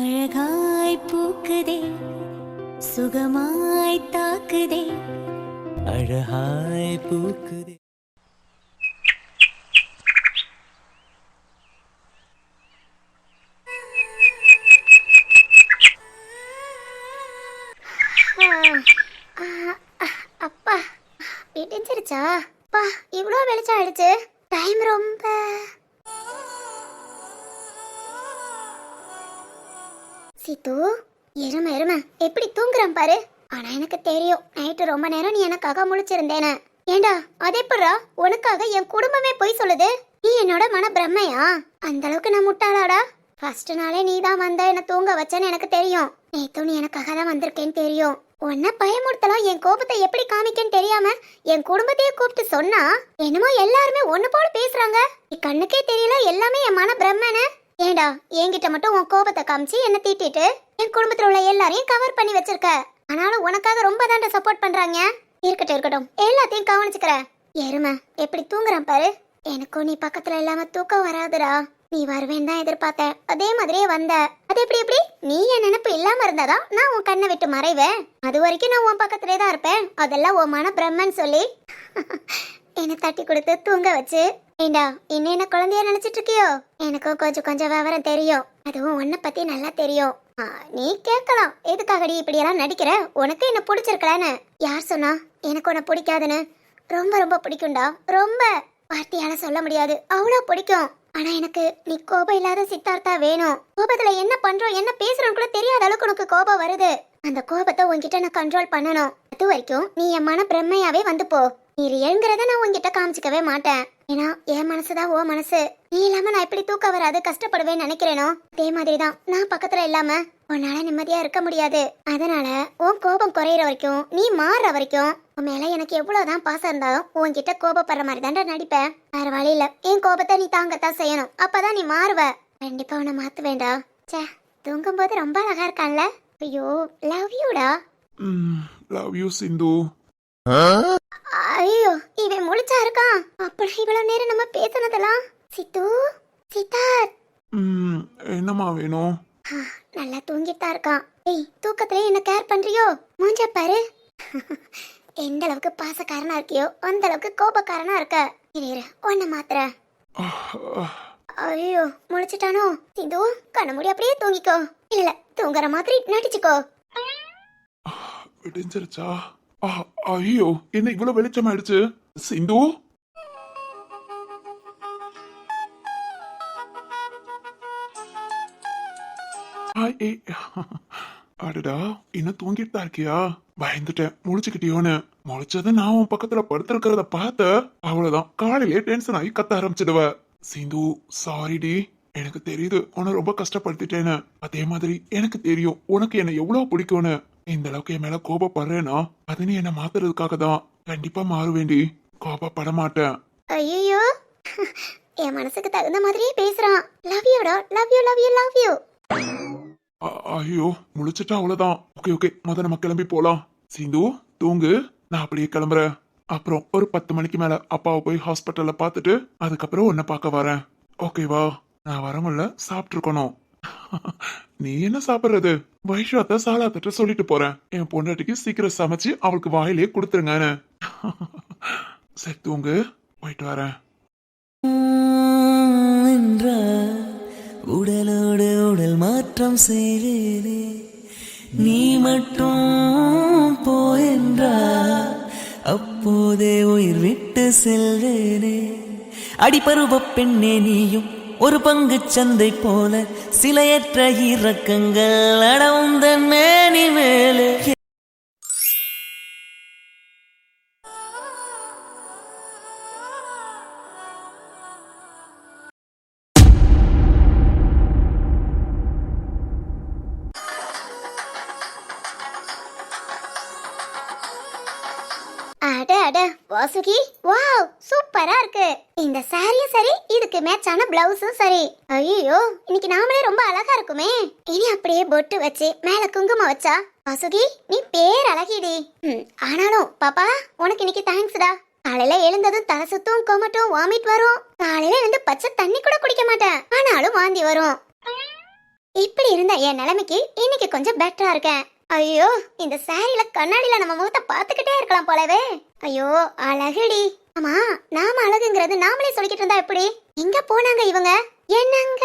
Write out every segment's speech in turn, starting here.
அழகாய் பூக்குதே சுகமாய் தாக்குதே. அழகாய் பூக்குதே. அப்பா இடிஞ்சிருச்சா? அப்பா இவ்வளோ வெளிச்சம் ஆயிடுச்சு டைம் ரொம்ப. சித்து எருமை எருமை. எப்படி தூங்குறான் பாரு? ஆனா எனக்கு தெரியும் நைட்டு ரொம்ப நேரம் நீ எனக்காக முழிச்சிருந்தேன ஏண்டா அதே எப்படா உனக்காக என் குடும்பமே போய் சொல்லுது. நீ என்னோட மன பிரம்மையா அந்த அளவுக்கு நான் முட்டாளாடா? ஃபர்ஸ்ட் நாளே நீ தான் வந்த என்ன தூங்க வச்சேன்னு எனக்கு தெரியும். நேத்து நீ எனக்காக தான் வந்திருக்கேன்னு தெரியும். உன்னை பயமுறுத்தலாம் என் கோபத்தை எப்படி காமிக்கன்னு தெரியாம என் குடும்பத்தையே கூப்பிட்டு சொன்னா என்னமோ எல்லாருமே ஒன்னு போல பேசுறாங்க. நீ கண்ணுக்கே தெரியல எல்லாமே என் மன பிரம்மனு ஏண்டா என்கிட்ட மட்டும் உன் கோபத்தை காமிச்சு என்ன தீட்டிட்டு? என் குடும்பத்துல உள்ள எல்லாரையும் கவர் பண்ணி வச்சிருக்க. ஆனாலும் உனக்காக ரொம்ப தாண்ட சப்போர்ட் பண்றாங்க. இருக்கட்டும் இருக்கட்டும். எல்லாத்தையும் கவனிச்சுக்கிறேன் எருமை எப்படி தூங்குறான் பாரு. எனக்கும் நீ பக்கத்துல இல்லாம தூக்கம் வராதுடா. நீ வருவேன் தான் எதிர்பார்த்தேன். அதே மாதிரியே வந்த. அது எப்படி எப்படி? நீ என் நினைப்பு இல்லாம இருந்தாதான் நான் உன் கண்ணை விட்டு மறைவேன். அது வரைக்கும் நான் உன் பக்கத்திலே தான் இருப்பேன். அதெல்லாம் உன் மன பிரம்மன் சொல்லி. என்னை தட்டி கொடுத்து தூங்க வச்சு. ஏண்டா இன்னும் என்ன குழந்தைய நினைச்சிட்டு இருக்கியோ? எனக்கும் கொஞ்சம் கொஞ்சம் விவரம் தெரியும். அதுவும் உன்னை பத்தி நல்லா தெரியும். ஆ, நீ கேட்கலாம். எதுக்காகடி இப்படி எல்லாம் நடிக்கிற? உனக்கு என்ன பிடிச்சிருக்கலான்னு. யார் சொன்னா? எனக்கு உன்னை பிடிக்காதுன்னு. ரொம்ப ரொம்ப பிடிக்கும்டா. ரொம்ப. வார்த்தையால சொல்ல முடியாது. அவ்வளோ பிடிக்கும். ஆனா எனக்கு நீ கோபம் இல்லாத சித்தார்த்தா வேணும். கோபத்துல என்ன பண்றோம் என்ன பேசுறோம் கூட தெரியாத அளவுக்கு உனக்கு கோபம் வருது. அந்த கோபத்தை உன்கிட்ட நான் கண்ட்ரோல் பண்ணணும். அது வரைக்கும் நீ என் மன பிரம்மையாவே வந்து போ. நீ ரியல்ங்கிறத நான் உன்கிட்ட காமிச்சிக்கவே மாட்டேன். ஏன்னா என் மனசுதான் ஓ மனசு. நீ இல்லாம நான் எப்படி தூக்கம் வராது கஷ்டப்படுவேன்னு நினைக்கிறேனோ? அதே மாதிரி தான் நான் பக்கத்துல இல்லாம. உன்னால நிம்மதியா இருக்க முடியாது. அதனால உன் கோபம் குறையிற வரைக்கும் நீ மாறுற வரைக்கும் உன் மேல எனக்கு எவ்வளவுதான் பாசம் இருந்தாலும் உன்கிட்ட கோபப்படுற மாதிரி தான்டா நடிப்பேன். வேற வழி இல்ல. என் கோபத்தை நீ தாங்கத்தான் செய்யணும். அப்பதான் நீ மாறுவ. கண்டிப்பா உன்னை மாத்து ச்சே தூங்கும் போது ரொம்ப அழகா இருக்கான்ல. ஐயோ லவ் யூடா லவ் யூ சிந்து. ஐயோ இவன் முழிச்சா இருக்கான். அப்புறம் இவ்வளவு நேரம் நம்ம பேசுனதெல்லாம்? சித்து சித்தார்த் ம், என்னம்மா வேணும்? நல்லா தூங்கிட்டு இருக்கான். ஏய் தூக்கத்துல என்ன கேர் பண்றியோ? மூஞ்ச பாரு. எந்த அளவுக்கு பாசக்காரனா இருக்கியோ அந்த அளவுக்கு கோபக்காரனா இருக்க. இரு உன்னை மாத்திர ஐயோ முழிச்சிட்டானோ? சிந்து கண்ண மூடி அப்படியே தூங்கிக்கோ. இல்ல தூங்குற மாதிரி நடிச்சுக்கோ. விடிஞ்சிருச்சா? ஐயோ என்ன இவ்வளவு வெளிச்சமாயிடுச்சு? சிந்து? ஏய். அடடா இன்னும் தூங்கிட்டு தான் இருக்கியா? பயந்துட்டேன் முழிச்சுக்கிட்டியோன்னு. முழிச்சது நான் உன் பக்கத்துல படுத்திருக்கிறத பார்த்த அவ்வளவுதான். காலையிலே டென்ஷன் ஆகி கத்த ஆரம்பிச்சிடுவ. சிந்து சாரிடி எனக்கு தெரியுது உன்னை ரொம்ப கஷ்டப்படுத்திட்டேன்னு. அதே மாதிரி எனக்கு தெரியும் உனக்கு என்ன எவ்வளவு பிடிக்கும்னு. இந்த அளவுக்கு என் மேல கோபப்படுறேன்னா அது நீ என்ன மாத்துறதுக்காக தான். கண்டிப்பா மாறுவேண்டி. கோபப்பட மாட்டேன். ஐயோ என் மனசுக்கு தகுந்த மாதிரியே பேசுறான். Love யூடா love you love you love you ஐயோ முழிச்சிட்டா அவ்வளவுதான். ஓகே ஓகே முத நம்ம கிளம்பி போலாம். சிந்து தூங்கு. நான் அப்படியே கிளம்புறேன். அப்புறம் ஒரு பத்து மணிக்கு மேல அப்பாவை போய் ஹாஸ்பிட்டல்ல பார்த்துட்டு அதுக்கப்புறம் உன்னை பார்க்க வரேன். ஓகேவா நான் வரமுல்ல சாப்பிட்டுருக்கணும். நீ என்ன சாப்பிடுறது? வைஷாத்த சாலாத்திட்ட சொல்லிட்டு போறேன். என் பொண்டாட்டிக்கு சீக்கிரம் சமைச்சு அவளுக்கு வாயிலே கொடுத்துருங்கன்னு. சரி தூங்கு. போயிட்டு வரேன். உடலோடு உடல் மாற்றம் செய்தேனே. நீ மட்டும் போயென்றா அப்போதே உயிர் விட்டு செல்வேனே. அடிபருவ பெண்ணே நீயும் ஒரு பங்கு சந்தை போல சிலையற்ற இறக்கங்கள் அடவுந்த மேனி மேலே பிளவுஸும் சரி. ஐயோ இன்னைக்கு நாமளே ரொம்ப அழகா இருக்குமே. இனி அப்படியே பொட்டு வச்சு மேல குங்குமம் வச்சா? வாசுகி நீ பேர் அழகிடி. ம், ஆனாலும் பாப்பா உனக்கு இன்னைக்கு தேங்க்ஸ்டா காலையில எழுந்ததும் தலை சுத்தும் கொமட்டும் வாமிட் வரும். காலையில எழுந்து பச்சை தண்ணி கூட குடிக்க மாட்டேன். ஆனாலும் வாந்தி வரும். இப்படி இருந்த என் நிலைமைக்கு இன்னைக்கு கொஞ்சம் பெட்டரா இருக்கேன். ஐயோ இந்த சாரியில கண்ணாடியில நம்ம முகத்தை பார்த்துக்கிட்டே இருக்கலாம் போலவே. ஐயோ அழகுடி. ஆமா நாம அழகுங்கிறது நாமளே சொல்லிக்கிட்டு இருந்தா எப்படி? எங்க போனாங்க இவங்க. என்னங்க?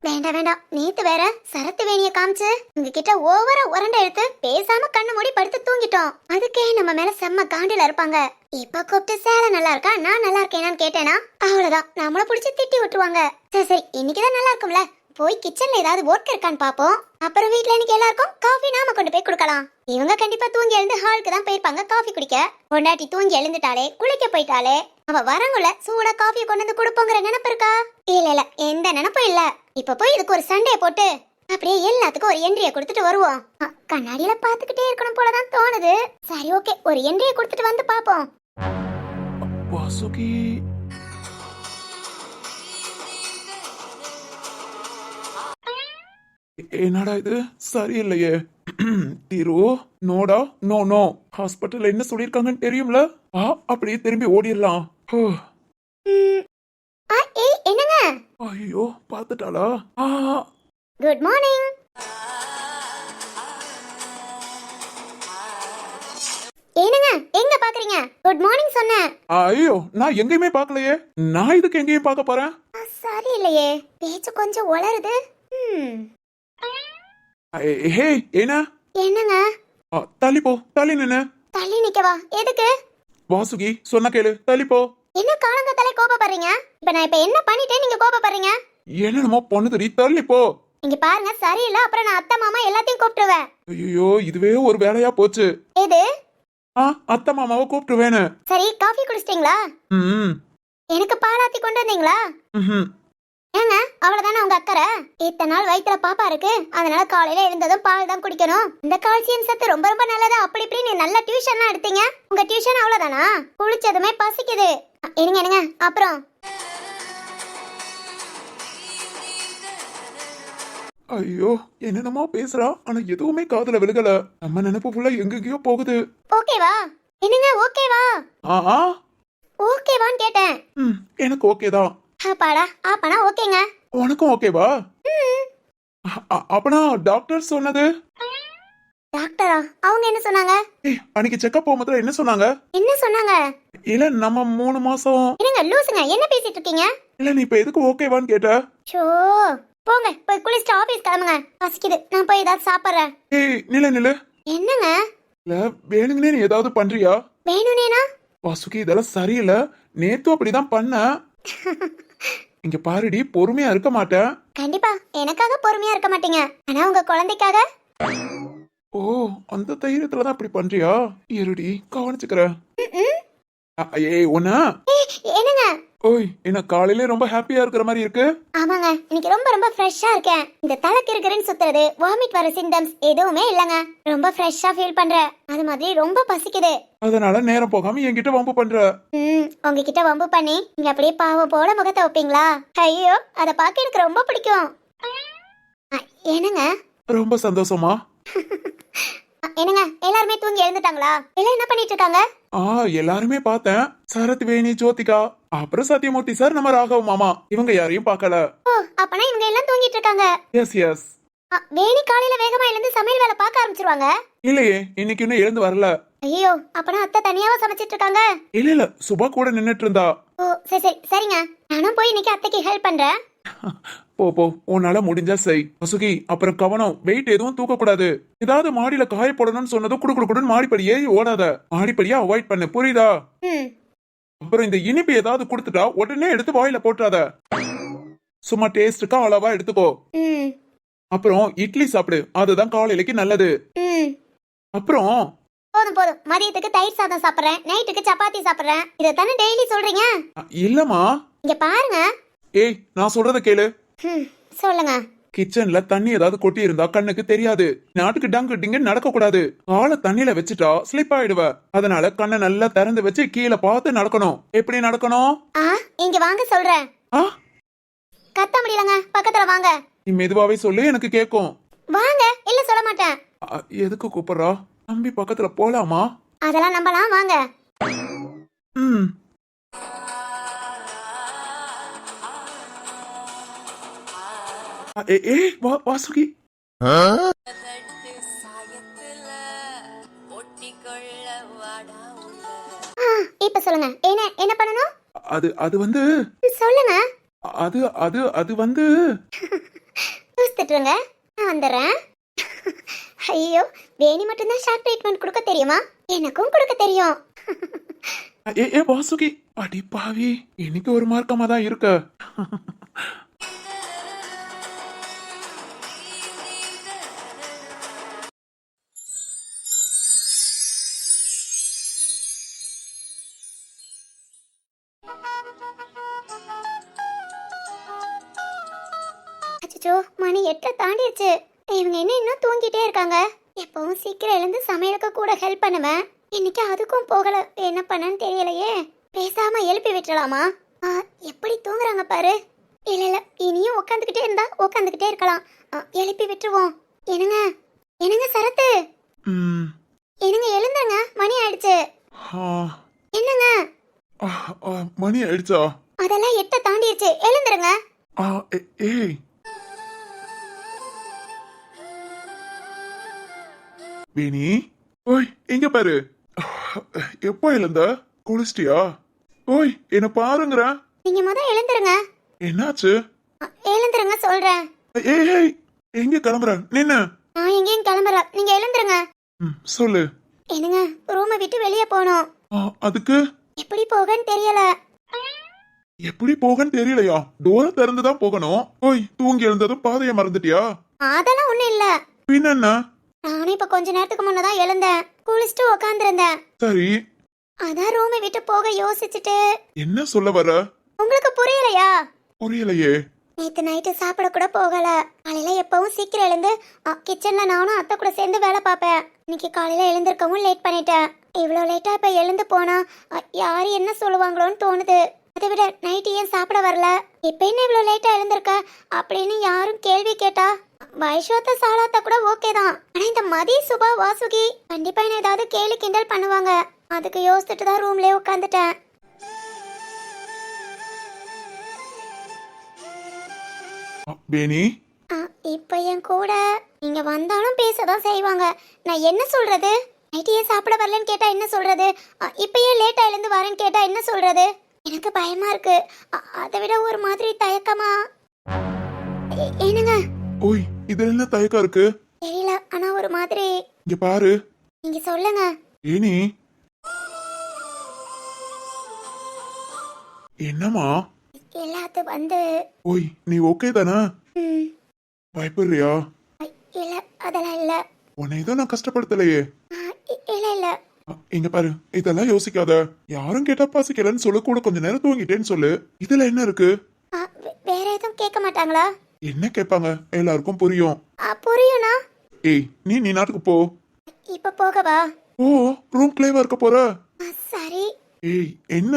வேண்டாம் வேண்டாம். நேத்து வேற சரத்து வேணிய காமிச்சு உங்ககிட்ட ஓவரா உரண்ட எடுத்து பேசாம கண்ணு மூடி படுத்து தூங்கிட்டோம். அதுக்கே நம்ம மேல செம்ம காண்டில இருப்பாங்க. இப்ப கூப்பிட்டு சேலை நல்லா இருக்கா? நான் நல்லா இருக்கேனான்னு கேட்டேனா? அவ்வளவுதான். நம்மள புடிச்சு திட்டி விட்டுருவாங்க. சரி சரி. இன்னைக்குதான் நல்லா இருக்கும்ல? போய் கிச்சன்ல ஏதாவது ஒர்க் இருக்கான்னு பாப்போம் அப்புறம் வீட்ல இன்னைக்கு எல்லாருக்கும் காஃபி நாம கொண்டு போய் கொடுக்கலாம். இவங்க கண்டிப்பா தூங்கி எழுந்து ஹாலுக்கு தான் போயிருப்பாங்க காஃபி குடிக்க. பொண்டாட்டி தூங்கி எழுந்துட்டாலே குளிக்க போயிட்டாலே அவ வரங்குள்ள சூடா காஃபியை கொண்டு வந்து கொடுப்போங்கிற நினப்பு இருக்கா? இல்ல இல்ல எந்த நினப்பும் இல்ல. இப்ப போய் இதுக்கு ஒரு சண்டைய போட்டு அப்படியே எல்லாத்துக்கும் ஒரு என்ட்ரிய கொடுத்துட்டு வருவோம். அ, கண்ணாடியில பாத்துக்கிட்டே இருக்கணும் போலதான் தோணுது. சரி ஓகே ஒரு என்ட்ரிய கொடுத்துட்டு வந்து பாப்போம் வாசுகி என்னடா இது? சரியில்லையே. திரு நோடா நோ நோ. ஹாஸ்பிட்டல்ல என்ன சொல்லிருக்காங்கன்னு தெரியும்ல? ஆ அப்படியே திரும்பி ஓடிடலாம். என்னங்க? ஐயோ பாத்துட்டாளா ஆ. Good morning. ஏனுங்க எங்க பாக்குறீங்க? குட் மார்னிங் சொன்னேன். ஐயோ நான் எங்கேயுமே பார்க்கலையே. நான் இதுக்கு எங்கேயும் பார்க்க போறேன்? சரி இல்லையே பேச்சு கொஞ்சம் உளருது. ஹே என்ன என்னங்க? தள்ளி போ தள்ளி நின்னு. தள்ளி நிக்கவா? எதுக்கு? வாசுகி சொன்ன கேளு தள்ளி போ. என்ன காலங்கத்தாலே கோபப்படுறீங்க? இப்ப நான் இப்ப என்ன பண்ணிட்டேன் நீங்க கோபப்படுறீங்க? என்னென்னமோ பண்ணுதுடி தள்ளி போ. இங்க பாருங்க சரியில்லை அப்புறம் நான் அத்தை மாமா எல்லாத்தையும் கூப்பிட்டுருவேன். ஐயோ இதுவே ஒரு வேலையா போச்சு. எது? ஆ அத்தை மாமாவை கூப்பிட்டுருவேன்னு. சரி காஃபி குடிச்சிட்டீங்களா? ம் எனக்கு பாலாத்தி கொண்டு வந்தீங்களா? ம்ஹும். ஏங்க அவ்வளவுதானே உங்க அக்கறை? இத்தனை நாள் வயித்துல பாப்பா இருக்கு அதனால காலையில எழுந்ததும் பால் தான் குடிக்கணும். இந்த கால்சியம் சத்து ரொம்ப ரொம்ப நல்லது. அப்படி இப்படி நீ நல்ல டியூஷன்லாம் எடுத்தீங்க. உங்க டியூஷன் அவ்வளவுதானா? குளிச்சதுமே பசிக்குது. இருங்க இருங்க. அப்புறம். ஐயோ என்னென்னமோ பேசுறா. ஆனா எதுவுமே காதுல விழுகல. நம்ம நினைப்பு ஃபுல்லா எங்கெங்கயோ போகுது. ஓகேவா? என்னங்க ஓகேவா? ஆ ஆ ஓகேவான்னு கேட்டேன். ம் எனக்கு ஓகே தான். அப்பாடா அப்பனா ஓகேங்க. உனக்கும் ஓகேவா? அப்பனா டாக்டர் சொன்னது? டாக்டரா? அவங்க என்ன சொன்னாங்க? அன்னைக்கு செக்கப் போகும்போது என்ன சொன்னாங்க? என்ன சொன்னாங்க? இல்ல நம்ம மூணு மாசம். என்னங்க லூசுங்க என்ன பேசிட்டு இருக்கீங்க? இல்ல நீ இப்ப எதுக்கு ஓகேவான்னு கேட்ட? ஷோ போங்க போய் குளிச்சுட்டு ஆபீஸ் கிளம்புங்க. பசிக்குது நான் போய் ஏதாவது சாப்பிட்றேன். ஏய் நில நில என்னங்க? இல்ல வேணுங்கனே நீ ஏதாவது பண்றியா? வேணும்னேனா வாசுகி இதெல்லாம் சரியில்லை. நேத்து அப்படிதான் பண்ண இங்க பாருடி பொறுமையா இருக்க மாட்டேன். கண்டிப்பா எனக்காக பொறுமையா இருக்க மாட்டீங்க. ஆனா உங்க குழந்தைக்காக? ஓ அந்த தைரியத்துல தான் அப்படி பண்றியா? இருடி கவனிச்சுக்கிறேன். ஏய் ஒன்னா என்னங்க? ஓய் என்ன காலையில ரொம்ப ஹாப்பியா இருக்கிற மாதிரி இருக்கு? ஆமாங்க இன்னைக்கு ரொம்ப ரொம்ப ஃப்ரெஷ்ஷா இருக்கேன். இந்த தலைக்கு இருக்கிறேன்னு சுத்துறது வாமிட் வர சிம்டம்ஸ் எதுவுமே இல்லைங்க. ரொம்ப ஃப்ரெஷ்ஷா ஃபீல் பண்றேன் அது மாதிரி ரொம்ப பசிக்குது. அதனால நேரம் போகாம என்கிட்ட வம்பு பண்ற. ம் உங்ககிட்ட வம்பு பண்ணி நீங்க அப்படியே பாவம் போல முகத்தை வைப்பீங்களா? ஐயோ அதை பார்க்க எனக்கு ரொம்ப பிடிக்கும். என்னங்க? ரொம்ப சந்தோஷமா? என்னங்க எல்லாருமே தூங்கி எழுந்துட்டாங்களா? எல்லாம் என்ன பண்ணிட்டு இருக்காங்க ஆ எல்லாருமே பார்த்தேன். சரத் வேணி ஜோதிகா அப்புறம் சத்யமூர்த்தி சார் நம்ம ராகவ் மாமா. இவங்க யாரையும் பார்க்கல. ஓ அப்பனா இவங்க எல்லாம் தூங்கிட்டு இருக்காங்க எஸ் எஸ் வேணி காலையில வேகமா எழுந்து சமையல் வேலை பார்க்க ஆரம்பிச்சிருவாங்க? இல்லையே இன்னைக்கு இன்னும் எழுந்து வரல. ஐயோ அப்பனா அத்தை தனியாவா சமைச்சிட்டு இருக்காங்க இல்ல இல்ல சுபா கூட நின்னுட்டு இருந்தா. ஓ சரி சரி சரிங்க. நானும் போய் இன்னைக்கு அத்தைக்கு ஹெல்ப் பண்றேன். போ போ. உன்னால முடிஞ்சா செய். வசுகி அப்புறம் கவனம். வெயிட் எதுவும் தூக்க கூடாது ஏதாவது மாடியில காய போடணும்னு சொன்னதும் குடு குடு குடுன்னு மாடிப்படி ஏறி ஓடாத. மாடிப்படியா அவாய்ட் பண்ணு. புரியுதா? அப்புறம் இந்த இனிப்பு ஏதாவது கொடுத்துட்டா உடனே எடுத்து வாயில போட்டுறாத. சும்மா டேஸ்டுக்கா அளவா எடுத்துக்கோ. அப்புறம் இட்லி சாப்பிடு. அதுதான் காலையிலக்கு நல்லது. அப்புறம் போதும் போதும். மதியத்துக்கு தயிர் சாதம் சாப்பிடுறேன். நைட்டுக்கு சப்பாத்தி சாப்பிடுறேன். இதை தானே டெய்லி சொல்றீங்க? இல்லம்மா. இங்க பாருங்க. ஏய் நான் சொல்றத கேளு. சொல்லுங்க. கிச்சன்ல தண்ணி ஏதாவது கொட்டி இருந்தா கண்ணுக்கு தெரியாது. நாட்டுக்கு டங்கு டிங்கு நடக்க கூடாது காலை தண்ணியில வச்சுட்டா ஸ்லிப் ஆயிடுவ. அதனால கண்ணை நல்லா திறந்து வச்சு கீழே பார்த்து நடக்கணும். எப்படி நடக்கணும்? ஆ இங்க வாங்க சொல்றேன். கத்த முடியலங்க பக்கத்துல வாங்க. நீ மெதுவாவே சொல்லு எனக்கு கேக்கும் வாங்க இல்ல சொல்ல மாட்டேன். எதுக்கு கூப்பிடுறா? தம்பி பக்கத்துல போலாமா? அதெல்லாம் நம்பலாம் வாங்க. ம். ஏ ஏ வா வாசுகி இப்ப சொல்லுங்க என்ன என்ன பண்ணணும் அது அது வந்து சொல்லுங்க அது அது அது வந்து யோசித்துட்டுருங்க நான் வந்துடுறேன் ஐயோ வேணி மட்டும்தான் ஷார்ட் ட்ரீட்மெண்ட் கொடுக்க தெரியுமா எனக்கும் கொடுக்க தெரியும் ஏ ஏ வாசுகி அடி பாவி இன்னைக்கு ஒரு மார்க்கமா தான் இருக்க இவங்க என்ன இன்னும் தூங்கிட்டே இருக்காங்க? எப்பவும் சீக்கிரம் எழுந்து சமையலுக்கு கூட ஹெல்ப் பண்ணுவேன். இன்னைக்கு அதுக்கும் போகல. என்ன பண்ணன்னு தெரியலையே. பேசாம எழுப்பி விட்டுறலாமா ஆ, எப்படி தூங்குறாங்க பாரு. இல்ல இல்ல இனியும் உட்காந்துக்கிட்டே இருந்தா உட்காந்துக்கிட்டே இருக்கலாம். எழுப்பி விட்டுருவோம். என்னங்க? என்னங்க சரத்து? என்னங்க எழுந்துருங்க மணி ஆயிடுச்சு. என்னங்க? மணி ஆயிடுச்சா? அதெல்லாம் எட்டை தாண்டிடுச்சு எழுந்துருங்க. ஏய். வேணி. ஓய் எங்க பாரு. எப்போ எழுந்த? குளிச்சிட்டியா? ஓய் என்ன பாருங்கற. நீங்க முத எழுந்துருங்க. என்னாச்சு? எழுந்துருங்க சொல்றேன். ஏய் ஏய் எங்க கிளம்புற? நின்னு. நான் எங்கேயும் கிளம்புறேன். நீங்க எழுந்துருங்க. ம், சொல்லு. என்னங்க ரூமை விட்டு வெளியே போகணும். ஆ, அதுக்கு? எப்படி போகன்னு தெரியல. எப்படி போகன்னு தெரியலையா? டோரை திறந்துதான் போகணும். ஓய் தூங்கி எழுந்ததும் பாதையை மறந்துட்டியா? அதெல்லாம் ஒண்ணும் இல்ல. பின்ன நானும் இப்ப கொஞ்ச நேரத்துக்கு முன்னதான் எழுந்தேன். குளிச்சுட்டு உட்காந்துருந்தேன் சரி. அதான் ரூமை விட்டு போக யோசிச்சுட்டு. என்ன சொல்ல வர? உங்களுக்கு புரியலையா? புரியலையே. நேத்து நைட்டு சாப்பிட கூட போகல. காலையில எப்பவும் சீக்கிரம் எழுந்து அ, கிச்சன்ல நானும் அத்தை கூட சேர்ந்து வேலை பார்ப்பேன். இன்னைக்கு காலையில எழுந்திருக்கவும் லேட் பண்ணிட்டேன். இவ்வளோ லேட்டா இப்ப எழுந்து போனா அ, யாரு என்ன சொல்லுவாங்களோன்னு தோணுது. அதை விட நைட்டு ஏன் சாப்பிட வரல? இப்ப என்ன இவ்வளோ லேட்டா எழுந்திருக்க? அப்படின்னு யாரும் கேள்வி கேட்டா வைஷ்வத்த சாலாத்த கூட ஓகே தான். ஆனா இந்த மதி சுபா வாசுகி கண்டிப்பா என்ன ஏதாவது கேலி கிண்டல் பண்ணுவாங்க. அதுக்கு யோசிச்சுட்டு தான் ரூம்லயே உட்காந்துட்டேன். ஆ, இப்ப என் கூட நீங்க வந்தாலும் பேசதான் செய்வாங்க. நான் என்ன சொல்றது? நைட்டியே சாப்பிட வரலன்னு கேட்டா என்ன சொல்றது? இப்ப ஏன் லேட்டா எழுந்து வரேன்னு கேட்டா என்ன சொல்றது? எனக்கு பயமா இருக்கு. அதை விட ஒரு மாதிரி தயக்கமா. என்னங்க? ஓய் இதுல என்ன தயக்கம் இருக்கு? தெரியல ஆனா ஒரு மாதிரி. இங்க பாரு. நீங்க சொல்லுங்க. ஏனி. என்னம்மா? எல்லாத்து வந்து. ஓய் நீ ஓகே தானே? ம், பயப்படுறியா? ஐ- இல்ல அதெல்லாம் இல்ல. உன்னை ஏதோ நான் கஷ்டப்படுத்தலையே. ஆ, இ- இல்ல இல்ல. அ, இங்க பாரு இதெல்லாம் யோசிக்காத. யாரும் கேட்டா பசிக்கலன்னு சொல்லு கூட கொஞ்ச நேரம் தூங்கிட்டேன்னு சொல்லு. இதுல என்ன இருக்கு? ஆ, வே- வேற எதுவும் கேட்க மாட்டாங்களா? என்ன கேட்பாங்க? எல்லாருக்கும் புரியும். புரியும்னா ஏய் நீ நீ நாட்டுக்கு போ. இப்ப போகவா ஓ ரூம் கிளேவா இருக்க போற? சரி. ஏய் என்ன?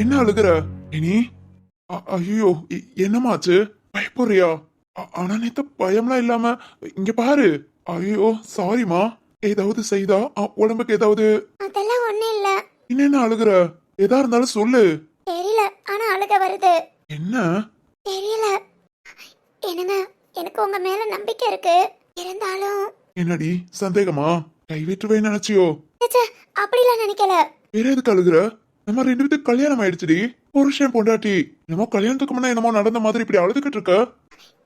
என்ன அழுகுற? இனி? ஐயோ என்னமாச்சு பயப்படுறியா? ஆனா நேத்து பயம்லாம் இல்லாம இங்க பாரு. ஐயோ சாரிமா ஏதாவது செய்தா? உடம்புக்கு ஏதாவது? அதெல்லாம் ஒண்ணும் இல்ல. என்னென்ன அழுகுற? எதா இருந்தாலும் சொல்லு. தெரியல ஆனா அழுக வருது. என்ன? தெரியல. என்னங்க எனக்கு உங்க மேல நம்பிக்கை இருக்கு. இருந்தாலும் என்னடி சந்தேகமா? கைவிட்டுவேன்னு நினைச்சியோ? ச்சே, அப்படிலாம் நினைக்கல. வேற எதுக்கு அழுகுற? நம்ம ரெண்டு பேத்துக்கு கல்யாணம் ஆயிடுச்சுடி. புருஷன் பொண்டாட்டி. என்னமோ கல்யாணத்துக்கு முன்ன என்னமோ நடந்த மாதிரி இப்படி அழுதுகிட்டு இருக்க?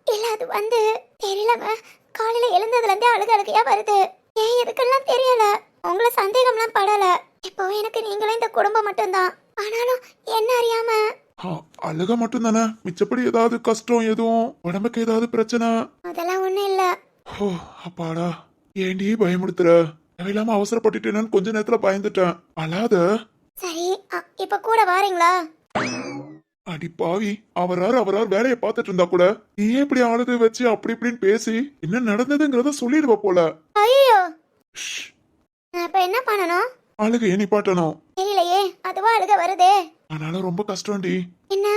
இல்ல அது வந்து தெரியலங்க காலையில எழுந்ததுல இருந்தே அழுக அழுகையா வருது. ஏன் எதுக்கெல்லாம் தெரியல? உங்களை சந்தேகம்லாம் படல. இப்போ எனக்கு நீங்களும் இந்த குடும்பம் மட்டும்தான். ஆனாலும் அழுக மட்டும் தானே மிச்சப்படி ஏதாவது கஷ்டம் எதுவும் உடம்புக்கு ஏதாவது பிரச்சனை? அதெல்லாம் ஒண்ணும் இல்ல. ஓ அப்பாடா. ஏண்டி பயமுடுத்துற தேவையில்லாம அவசரப்பட்டுட்டேன்னு கொஞ்ச நேரத்துல பயந்துட்டேன். அழாத. சரி இப்ப கூட வாரீங்களா? அடி பாவி அவரார் அவரார் வேலையை பார்த்துட்டு இருந்தா கூட. நீ இப்படி ஆளுது வச்சு அப்படி இப்படின்னு பேசி என்ன நடந்ததுங்கிறத சொல்லிடுவ போல. ஐயோ! இப்ப என்ன பண்ணணும்? அழுகையை நிப்பாட்டணும் தெரியலையே அதுவா அழுக வருதே. அதனால ரொம்ப கஷ்டம்டி. என்ன?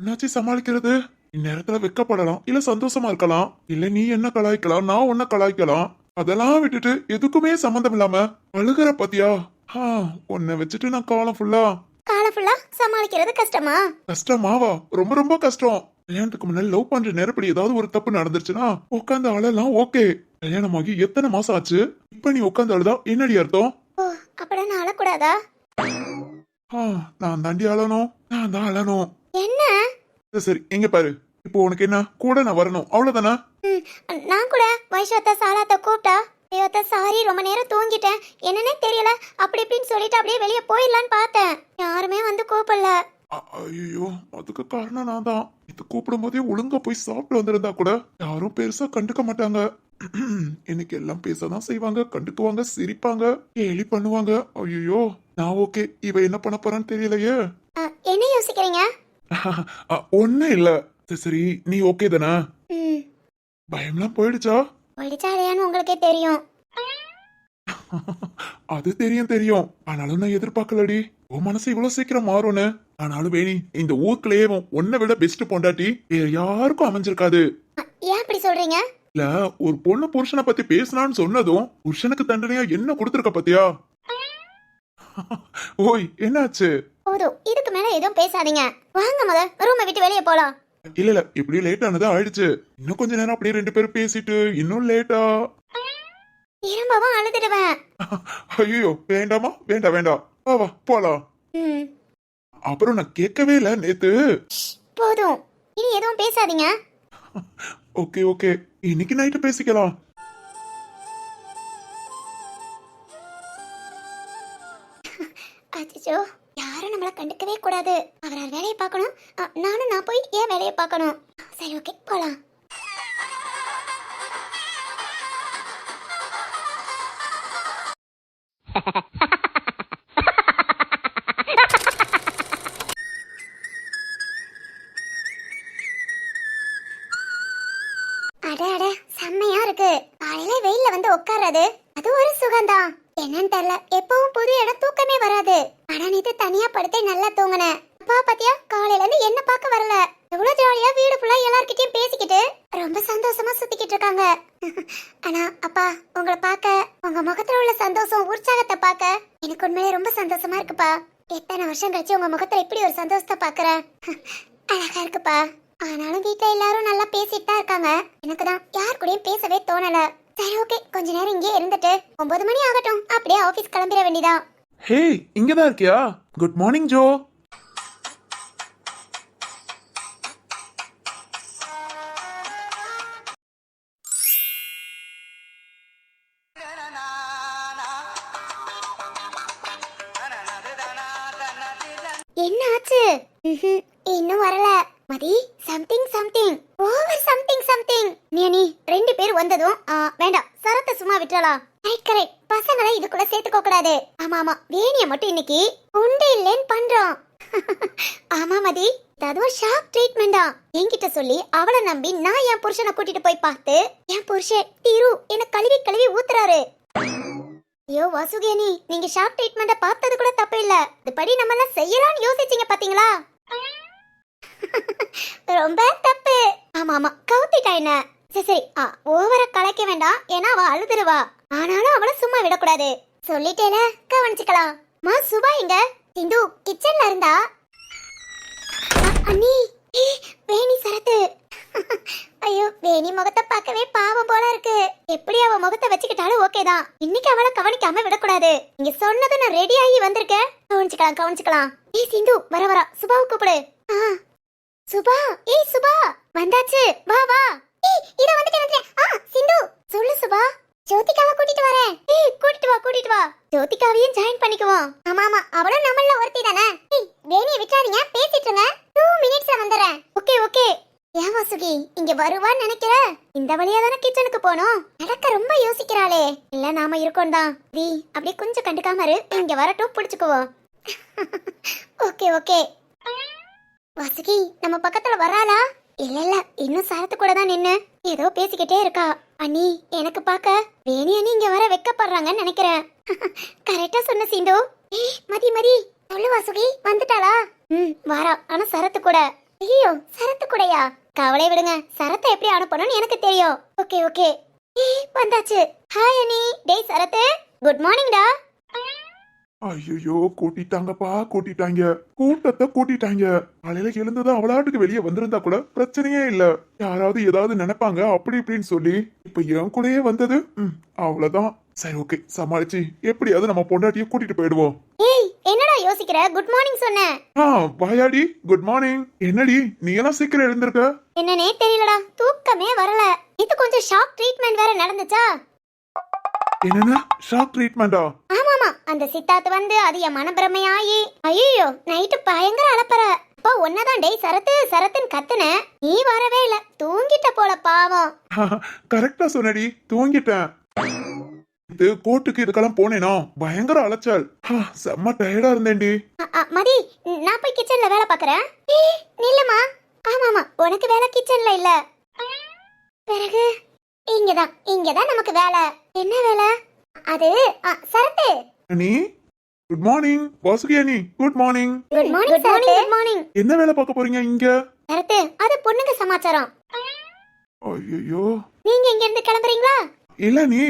என்னாச்சு சமாளிக்கிறது? இந்நேரத்துல வெக்கப்படலாம் இல்ல சந்தோஷமா இருக்கலாம். இல்ல நீ என்ன கலாய்க்கலாம் நான் உன்ன கலாய்க்கலாம். அதெல்லாம் விட்டுட்டு எதுக்குமே சம்மந்தம் இல்லாம அழுகிற பாத்தியா? உன்னை வச்சுட்டு நான் காலம் ஃபுல்லா காலம் ஃபுல்லா சமாளிக்கிறது கஷ்டமா? கஷ்டமாவா? ரொம்ப ரொம்ப கஷ்டம். கல்யாணத்துக்கு முன்னாடி லவ் பண்ற நேரப்படி ஏதாவது ஒரு தப்பு நடந்துருச்சுன்னா உட்காந்து அழலாம் ஓகே கல்யாணமாகி எத்தனை மாசம் ஆச்சு? இப்ப நீ உட்காந்து அழுதா என்னடி அர்த்தம்? ஓ அப்படின்னா நான் அழக்கூடாதா? நான் தாண்டி அழணும். நான் தான் அழணும். என்ன? சரி, எங்க பாரு. இப்போ உனக்கு என்ன? கூட நான் வரணும். அவ்வளவுதானே? நான் கூட வைஷாத்த சாலாத்த கூப்பிட்டா ஐயோத்த சாரி ரொம்ப நேரம் தூங்கிட்டேன். என்னன்னே தெரியல. அப்படி இப்படின்னு சொல்லிட்டு அப்படியே வெளியே போயிடலான்னு பார்த்தேன். யாருமே வந்து கூப்பிடல. ஐயோ அதுக்கு காரணம் நான் தான். இது கூப்பிடும் போதே ஒழுங்கா போய் சாப்பிட்டு வந்திருந்தா கூட யாரும் பெருசா கண்டுக்க மாட்டாங்க. இன்னைக்கு எல்லாம் பேசதான் செய்வாங்க கண்டுக்குவாங்க சிரிப்பாங்க கேலி பண்ணுவாங்க. ஐயோ நான் ஓகே. இவ என்ன பண்ண போறான்னு தெரியலையே. என்ன யோசிக்கிறீங்க? ஒன்னும் இல்ல. சரி, நீ ஓகே தானே? பயம்லாம் போயிடுச்சா? ஒழிச்சா இல்லையான்னு உங்களுக்கே தெரியும். அது தெரியும் தெரியும். ஆனாலும் நான் எதிர்பார்க்கலடி. உன் மனசு இவ்வளவு சீக்கிரம் மாறும்னு. ஆனாலும் வேணி இந்த ஊருக்குள்ளேயே உன்னை விட பெஸ்ட் பொண்டாட்டி வேற யாருக்கும் அமைஞ்சிருக்காது. ஏன் அப்படி சொல்றீங்க? இல்ல ஒரு பொண்ணு புருஷனை பத்தி பேசினான்னு சொன்னதும் புருஷனுக்கு தண்டனையா என்ன கொடுத்துருக்க பாத்தியா? ஓய் என்னாச்சு? போதும் இதுக்கு மேல எதுவும் பேசாதீங்க. வாங்க முத ரூமை விட்டு வெளியே போலாம். இல்ல இல்ல இப்படி லேட் ஆனது ஆயிடுச்சு. இன்னும் கொஞ்ச நேரம் அப்படியே ரெண்டு பேரும் பேசிட்டு இன்னும் லேட்டா திரும்பவும் அழுதுடுவேன். ஐயோ வேண்டாமா? வேண்டாம் வேண்டாம். வா வா போலாம். அப்புறம் நான் கேட்கவே இல்ல நேத்து. போதும். இனி எதுவும் பேசாதீங்க. Okay okay. இன்னைக்கு நைட்டு பேசிக்கலாம். அச்சோ யாரும் நம்மள கண்டுக்கவே கூடாது. அவரால் வேலையை பார்க்கணும். நானும் நான் போய் ஏன் வேலையை பார்க்கணும். சரி ஓகே போலாம். அட வந்து அது ஒரு சுகம்தான். என்னன்னு தெரியல. எப்பவும் புது இடம் தூக்கமே வராது. ஆனா நேத்து தனியா படுத்தே நல்லா தூங்கினேன் அப்பா பாத்தியா? காலையில இருந்து என்ன பார்க்க வரல. எவ்வளவு ஜாலியா வீடு ஃபுல்லா எல்லார்கிட்டயும் பேசிக்கிட்டு ரொம்ப சந்தோஷமா சுத்திக்கிட்டு இருக்காங்க. ஆனா அப்பா உங்களை பார்க்க உங்க முகத்துல உள்ள சந்தோஷம் உற்சாகத்தை பார்க்க எனக்கு உண்மையிலே ரொம்ப சந்தோஷமா இருக்குப்பா. எத்தனை வருஷம் கழிச்சு உங்க முகத்துல இப்படி ஒரு சந்தோஷத்தை பாக்குறேன் அழகா இருக்குப்பா. ஆனாலும் வீட்டுல எல்லாரும் நல்லா பேசிட்டு தான் இருக்காங்க. எனக்கு தான் யார் கூடயும் பேசவே தோணல. சரி ஓகே கொஞ்ச நேரம் இங்கே இருந்துட்டு ஒன்பது மணி ஆகட்டும். அப்படியே ஆபீஸ் கிளம்பிட வேண்டியதா ஹே இங்கதான் இருக்கியா? Good morning Jo. ஐயோ வாசுகேனி நீங்க ஷார்ப் ட்ரீட்மெண்ட பார்த்தது கூட தப்பு இல்ல இதுபடி நம்ம எல்லாம் செய்யலாம்னு யோசிச்சீங்க பாத்தீங்களா? ரொம்ப தப்பு. ஆமா ஆமா கவுத்திட்டா என்ன? சரி சரி ஆ ஓவரா கலைக்க வேண்டாம் ஏன்னா அவ அழுதுருவா. ஆனாலும் அவளை சும்மா விடக்கூடாது. சொல்லிட்டேல கவனிச்சுக்கலாம். மா சுபா எங்க? சிந்து கிச்சன்ல இருந்தா? அ- அண்ணி ஏ, வேணி சரத்து. ஐயோ வேணி முகத்தை பார்க்கவே பாவம் போல இருக்கு. எப்படி அவ முகத்தை வச்சுக்கிட்டாலும் ஓகே தான். இன்னைக்கு அவளை கவனிக்காம விடக்கூடாது. நீங்க சொன்னது நான் ரெடி ஆகி வந்திருக்கேன். கவனிச்சுக்கலாம் கவனிச்சுக்கலாம். ஏய் சிந்து வர வர. சுபாவை கூப்பிடு. ஆ. சுபா ஏய் சுபா. வந்தாச்சு. வா வா. ஏய் இத வந்துட்டு வந்துட்டேன். ஆ சிந்து. சொல்லு சுபா. ஜோதிகாவை கூட்டிட்டு வரேன். ஏய் கூட்டிட்டு வா கூட்டிட்டு வா. ஜோதிகாவையும் ஜாயின் பண்ணிக்குவோம். ஆமா ஆமா. அவளும் நம்மள ஒருத்தி தானே. ஏய் வேணியை விட்டுறாதீங்க பேசிட்டு இருங்க டூ மினிட்ஸ்ல வந்துடுறேன் ஓகே ஓகே ஏன் வாசுகி இங்க வருவான்னு நினைக்கிற? இந்த வழியா தானே கிச்சனுக்கு போனோம்? நடக்க ரொம்ப யோசிக்கிறாளே. இல்ல நாம இருக்கோம் தான். தி அப்படியே கொஞ்சம் கண்டுக்காம இரு. இங்க வரட்டும் புடிச்சுக்குவோம். Okay okay. வாசுகி நம்ம பக்கத்துல வராளா? இல்ல இல்ல இன்னும் சரத்து கூட தான் நின்னு. ஏதோ பேசிக்கிட்டே இருக்கா. அண்ணி எனக்கு பார்க்க வேணி அண்ணி இங்க வர வெக்கப்படுறாங்கன்னு நினைக்கிறேன். கரெக்டா சொன்ன சிந்து. மதி மதி. சொல்லு வாசுகி. வந்துட்டாளா? ம் வாரா. ஆனா சரத்து கூட. ஐயோ சரத்து கூடயா? கவலை விடுங்க. சரத்தை எப்படி அனுப்பணும்னு எனக்கு தெரியும். Okay okay. வந்தாச்சு. ஹாய் அனி. டேய் சரத்து. குட் மார்னிங் டா. ஐயோ கூட்டிட்டாங்கப்பா கூட்டிட்டாங்க. கூட்டத்தை கூட்டிட்டாங்க. காலையில எழுந்ததும் அவளாட்டுக்கு வெளியே வந்திருந்தா கூட பிரச்சனையே இல்ல. யாராவது ஏதாவது நினைப்பாங்க அப்படி இப்படின்னு சொல்லி இப்ப என் கூடயே வந்தது. அவ்வளவுதான். சரி ஓகே. சமாளிச்சு எப்படியாவது நம்ம பொண்டாட்டிய கூட்டிட்டு போயிடுவோம். ஏய் என்னடா யோசிக்கிற? குட் மார்னிங் சொன்னேன் ஆ வாயாடி குட் மார்னிங் என்னடி நீ எல்லாம் சீக்கிரம் எழுந்திருக்க? என்னன்னே தெரியலடா தூக்கமே வரல. இது கொஞ்சம் ஷாக் ட்ரீட்மெண்ட் வேற நடந்துச்சா? என்னன்னா? ஷாக் ட்ரீட்மெண்டா ஆமாமா அந்த சித்தார்த் வந்து அது என் மனப்பிரமையாயி. ஐயோ நைட்டு பயங்கர அலப்பற. அப்போ ஒன்னதான் டேய் சரத்து சரத்துன்னு கத்துன. நீ வரவே இல்ல தூங்கிட்ட போல பாவம். கரெக்டா சொன்னடி தூங்கிட்டேன். இது கோர்ட்டுக்கு இதுக்கெல்லாம் போனேனா? பயங்கர அலைச்சல். செம்ம டயர்டா இருந்தேன்டி. மதி நான் போய் கிச்சன்ல வேலை பாக்குறேன் நில்லுமா. ஆமாமா உனக்கு வேலை கிச்சன்ல இல்ல. பிறகு இங்கதான் இங்கதான் நமக்கு வேலை. என்ன வேலை? அது சரத்து நீ? குட் மார்னிங் வாசுகி அனி good morning good morning good morning good morning என்ன வேலை பார்க்க போறீங்க இங்க? சரத்து அது பொண்ணுங்க சமாச்சாரம். ஐயோ நீங்க இங்க இருந்து கிளம்புறீங்களா? இல்ல நீ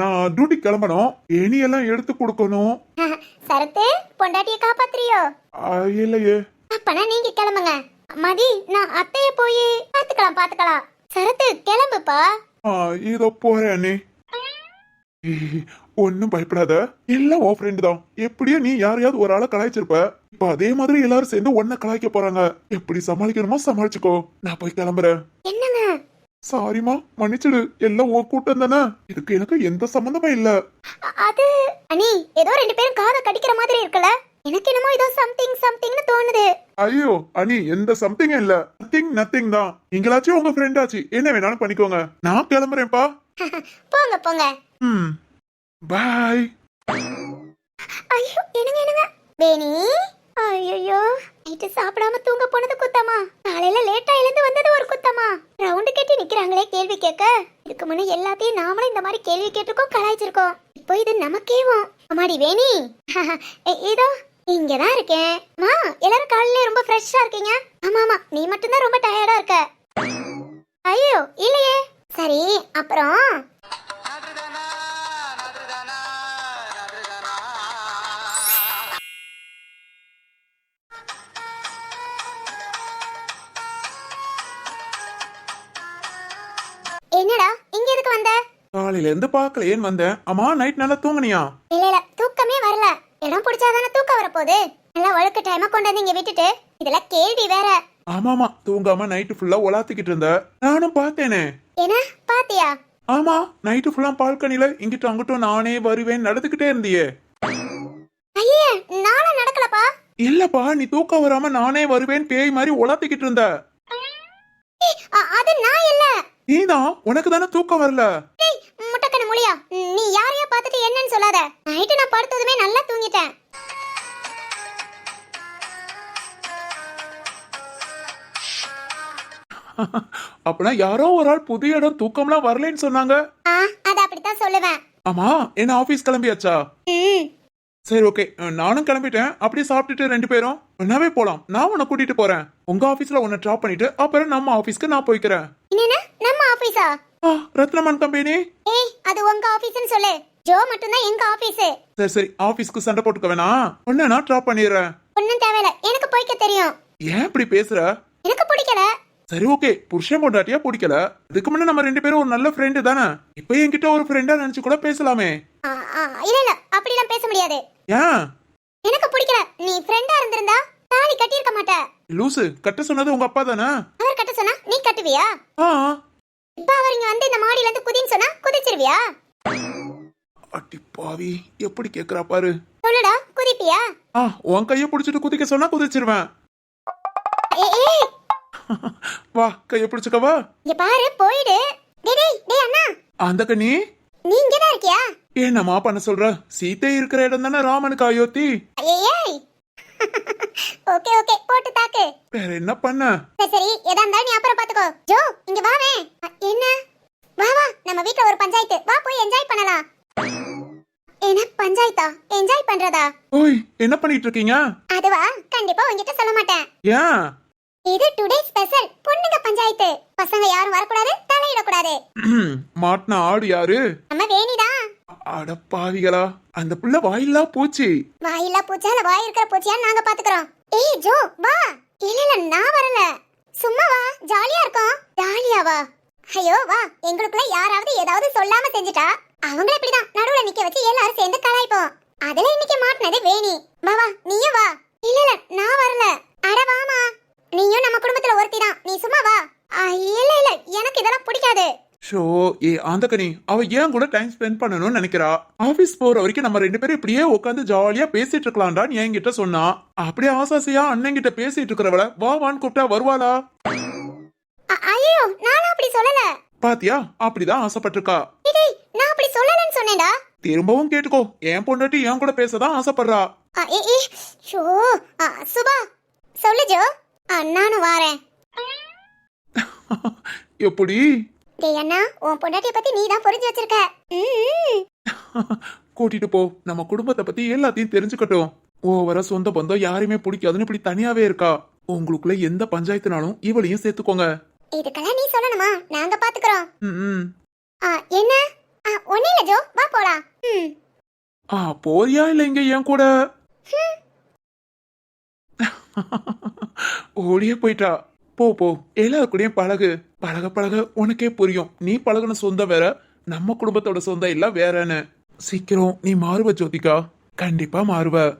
நான் டியூட்டி கிளம்பணும். ஏனி எல்லாம் எடுத்து கொடுக்கணும். சரத்து பொண்டாட்டிய காப்பாத்துறியோ? இல்லையே. அப்பனா நீங்க கிளம்புங்க. மதி நான் அத்தைய போய் பாத்துக்கலாம் பாத்துக்கலாம். சரத்து கிளம்புப்பா. இதோ போறேன் அண்ணே. ஒன்னும் பயப்படாத. எல்லாம் உன் ஃப்ரெண்டு தான். எப்படியோ நீ யாரையாவது ஒரு ஆளை கலாய்ச்சிருப்ப. இப்ப அதே மாதிரி எல்லாரும் சேர்ந்து ஒன்ன கலாய்க்க போறாங்க. எப்படி சமாளிக்கணுமோ சமாளிச்சுக்கோ. நான் போய் கிளம்புறேன். என்னங்க? சாரிமா மன்னிச்சிடு. எல்லாம் உன் கூட்டம் தானே? இதுக்கு எனக்கு எந்த சம்மந்தமும் இல்ல. அது அனி ஏதோ ரெண்டு பேரும் காதை கடிக்கிற மாதிரி இருக்குல்ல? எனக்கு என்னமோ ஏதோ சம்திங் சம்திங்னு தோணுது. ஐயோ அனி எந்த சம்திங் இல்ல. நத்திங் நத்திங் தான். நீங்களாச்சும் உங்க ஃப்ரெண்ட் ஆச்சு. என்ன வேணாலும் பண்ணிக்கோங்க. நான் கிளம்புறேன்ப்பா. போங்க போங்க. ம். பாய் ஐயோ என்னங்க என்னங்க? வேணி? ஐயோ நைட்டு சாப்பிடாம தூங்க போனது குத்தமா? காலையில லேட்டா எழுந்து வந்தது ஒரு குத்தமா? ரவுண்டு கட்டி நிக்கிறாங்களே கேள்வி கேட்க? இதுக்கு முன்ன எல்லாத்தையும் நாமளும் இந்த மாதிரி கேள்வி கேட்டிருக்கோம் கலாய்ச்சிருக்கோம். இப்போ இது நமக்கேவும் அம்மாடி வேணி. இ- இதோ இங்கதான் இருக்கேன். மா எல்லாரும் காலையில ரொம்ப ஃப்ரெஷ்ஷா இருக்கீங்க? ஆமா ஆமா நீ மட்டும்தான் ரொம்ப டயர்டா இருக்க. ஐயோ இல்லையே. சரி அப்புறம்? காலையில இருந்து பாக்கலையேன்னு வந்தேன் அம்மா நைட் நல்லா தூங்குனியா? இல்ல இல்ல தூக்கமே வரல. இடம் பிடிச்சாதானே தூக்கம் வரப்போகுது. நல்லா ஒழுக்க டைம கொண்டு வந்து இங்க விட்டுட்டு இதெல்லாம் கேள்வி வேற. ஆமாமா தூங்காம நைட்டு ஃபுல்லா உலாத்திக்கிட்டு இருந்த. நானும் பார்த்தேனே. என்ன? பாத்தியா? ஆமா நைட்டு ஃபுல்லா பால்கனில இங்கிட்டும் அங்கிட்டும் நானே வருவேன் நடந்துகிட்டே இருந்தியே. ஐயே நானும் நடக்கலப்பா. இல்லப்பா நீ தூக்கம் வராம நானே வருவேன் பேய் மாதிரி உலாத்திக்கிட்டு இருந்த. அது நான் இல்ல. நீதான் உனக்கு தானே தூக்கம் வரல? ஏய், முட்டைக்கண்ணு மொழியா நீ யாரையா பார்த்துட்டு என்னன்னு சொல்லாத. நைட்டு நான் படுத்ததுமே நல்லா தூங்கிட்டேன். அப்பனா யாரோ ஒரு ஆள் புது இடம் தூக்கம்லாம் வரலன்னு சொன்னாங்க. அது அப்படித்தான் சொல்லுவேன். ஆமா என்ன ஆபீஸ் கிளம்பியாச்சா? சரி ஓகே. நானும் கிளம்பிட்டேன். அப்படியே சாப்பிட்டுட்டு ரெண்டு பேரும் ஒன்னாவே போலாம். நான் உன்னை கூட்டிட்டு போறேன். உங்க ஆபீஸ்ல உன்னை டிராப் பண்ணிட்டு அப்புறம் நம்ம ஆபீஸ்க்கு நான் போய்க்கிறேன். ஆபீஸா? ரத்னமன் கம்பெனி. ஏய் அது உங்க ஆபீஸ்னு சொல்லு. ஜோ மட்டும்தான் எங்க ஆபீஸ். சரி சரி ஆபீஸ்க்கு சண்டை போட்டுக்க வேணாம் உன்னை நான் டிராப் பண்ணிடுறேன். ஒன்னும் தேவையில்ல. எனக்கு போய்க்க தெரியும். ஏன் இப்படி பேசுற? எனக்கு பிடிக்கல. சரி ஓகே. புருஷன் பொண்டாட்டியா பிடிக்கல. இதுக்கு முன்ன நம்ம ரெண்டு பேரும் ஒரு நல்ல ஃப்ரெண்டு தானே? இப்போ என்கிட்ட ஒரு ஃப்ரெண்டா நினைச்சு கூட பேசலாமே. இல்ல இல்ல. அப்படிலாம் பேச முடியாது. ஏன்? எனக்கு பிடிக்கல. நீ ஃப்ரெண்டா இருந்திருந்தா தாலி கட்டியிருக்க மாட்ட. லூசு கட்ட சொன்னது உங்க அப்பா தானே? அவர் கட்ட சொன்னா நீ கட்டுவியா? ஆ இப்ப அவர் இங்க வந்து இந்த மாடியில இருந்து குதின்னு சொன்னா குதிச்சிருவியா? அட்டி பாவி எப்படி கேக்குறா பாரு. சொல்லுடா குதிப்பியா? ஆ உன் கைய பிடிச்சிட்டு குதிக்க சொன்னா குதிச்சிருவேன். வா கைய பிடிச்சுக்கவா இங்க பாரு போயிடு. டேய் டேய் டேய் அண்ணா. அந்த கண்ணி நீ? இங்கதான் இருக்கியா? என்னம்மா பண்ண சொல்ற? சீத்தை இருக்கிற இடம் தானே ராமனுக்கு அயோத்தி. ஏய்! ஓகே ஓகே போட்டு தாக்கு. வேற என்ன பண்ண? சரி எதா இருந்தாலும் நீ அப்புறம் பாத்துக்கோ. ஜோ இங்க வாவே என்ன? வா வா நம்ம வீட்ல ஒரு பஞ்சாயத்து. வா போய் என்ஜாய் பண்ணலாம். என்ன பஞ்சாயத்தா? என்ஜாய் பண்றதா? ஓய் என்ன பண்ணிட்டு இருக்கீங்க? அதுவா? கண்டிப்பா உன்கிட்ட சொல்ல மாட்டேன். ஏன்? இது டுடே ஸ்பெஷல் பொண்ணுங்க பஞ்சாயத்து. பசங்க யாரும் வரக்கூடாது தலையிடக்கூடாது. மாட்டின ஆடு யாரு? நம்ம வேணிதான். அட பாவிகளா அந்த புள்ள வாயில்லா போச்சு. வாயில்லா போச்சா? இல்ல வாய் இருக்கிற போச்சியா நாங்க பாத்துக்கிறோம். ஏய் ஜோ வா. இல்ல இல்ல நான் வரல. சும்மா வா ஜாலியா இருக்கோம். ஜாலியா வா. ஐயோ வா. எங்களுக்குள்ள யாராவது ஏதாவது சொல்லாம செஞ்சுட்டா அவங்கள இப்படிதான் நடுவுல நிக்க வச்சு எல்லாரும் சேர்ந்து கலாய்ப்போம். அதுல இன்னைக்கு மாட்டினது வேணி. வா வா நீயும் வா. இல்ல இல்ல நான் வரல. அட வாமா. நீயும் நம்ம குடும்பத்துல ஒருத்தி தான் நீ சும்மா வா. இல்ல இல்ல எனக்கு இதெல்லாம் பிடிக்காது. ஷோ ஏ ஆந்தகனி அவ ஏன் கூட டைம் ஸ்பெண்ட் பண்ணணும்னு நினைக்கிறா? ஆபீஸ் போற வரைக்கும் நம்ம ரெண்டு பேரும் இப்படியே உட்காந்து ஜாலியா பேசிட்டு இருக்கலாம்டா நீ என்கிட்ட சொன்னா. அப்படியே ஆசாசியா அண்ணன் கிட்ட பேசிட்டு இருக்கிறவள வா வான்னு கூப்பிட்டா வருவாளா? ஐயோ நானும் அப்படி சொல்லல. பாத்தியா? அப்படிதான் ஆசைப்பட்டிருக்கா. நான் அப்படி சொல்லலன்னு சொன்னேன்டா. திரும்பவும் கேட்டுக்கோ என் பொண்டாட்டி என் கூட பேசதான் ஆசைப்படுறா. ஷோ சுபா சொல்லு ஜோ. நானும் வாரேன். எப்படி? டேய் அண்ணா உன் பொண்டாட்டிய பத்தி நீ தான் புரிஞ்சு வச்சிருக்க. ம், கூட்டிட்டு போ. நம்ம குடும்பத்தை பத்தி எல்லாத்தையும் தெரிஞ்சுக்கட்டும். ஓவரா சொந்த பந்தம் யாரையுமே பிடிக்காதுன்னு இப்படி தனியாவே இருக்கா? உங்களுக்குள்ள எந்த பஞ்சாயத்துனாலும் இவளையும் சேர்த்துக்கோங்க. இதுக்கெல்லாம் நீ சொல்லணுமா? நாங்க பாத்துக்கிறோம். ம், ம். ஆ, என்ன? ஆ, ஒண்ணும் இல்ல ஜோ வா போலாம். ம். ஆ போறியா இல்ல இங்க என் கூட? ஓடியே போயிட்டா. போ போ. எல்லாருக்கூடயும் பழகு. பழக பழக உனக்கே புரியும். நீ பழகுன சொந்தம் வேற நம்ம குடும்பத்தோட சொந்தம் எல்லாம் வேறன்னு. சீக்கிரம் நீ மாறுவ ஜோதிகா. கண்டிப்பா மாறுவ.